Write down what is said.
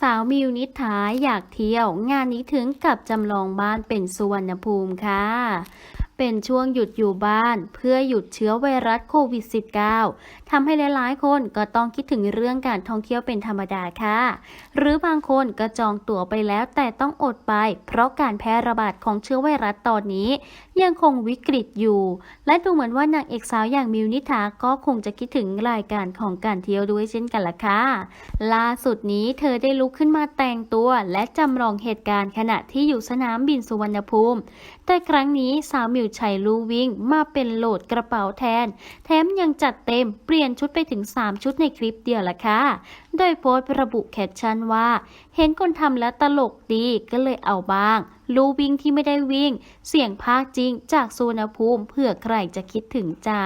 สาวมิวนิษฐาอยากเที่ยว งานนี้ถึงกับจำลองบ้านเป็นสุวรรณภูมิค่ะ เป็นช่วงหยุดอยู่บ้าน เพื่อหยุดเชื้อไวรัสโควิด -19 ทำให้หลายๆ คนก็ต้องคิดถึงเรื่องการท่องเที่ยวเป็นธรรมดาค่ะ หรือบางคนก็จองตั๋วไปแล้วแต่ต้องอดไป เพราะการแพร่ระบาดของเชื้อไวรัสตอนนี้ ยังคงวิกฤตอยู่ และดูเหมือนว่านางเอกสาวอย่างมิวนิษฐาก็คงจะคิดถึงรายการของการเที่ยวด้วยเช่นกันล่ะค่ะ ล่าสุดนี้เธอได้ลุกขึ้นมาแต่งตัว และจำลองเหตุการณ์ขณะที่อยู่สนามบินสุวรรณภูมิ แต่ครั้งนี้สาวมิวชัยลู่วิ่งมาเป็นโหลดกระเป๋าแทน แถมยังจัดเต็มเปลี่ยนชุดไปถึง 3 ชุดในคลิปเดียวละค่ะ โดยโพสต์ระบุแคปชั่นว่า เห็นคนทำแล้วตลกดีก็เลยเอาบ้างลู่วิ่งที่ไม่ได้วิ่ง เสียงภาคจริงจากสุนภูมิเผื่อใครจะคิดถึงจ้า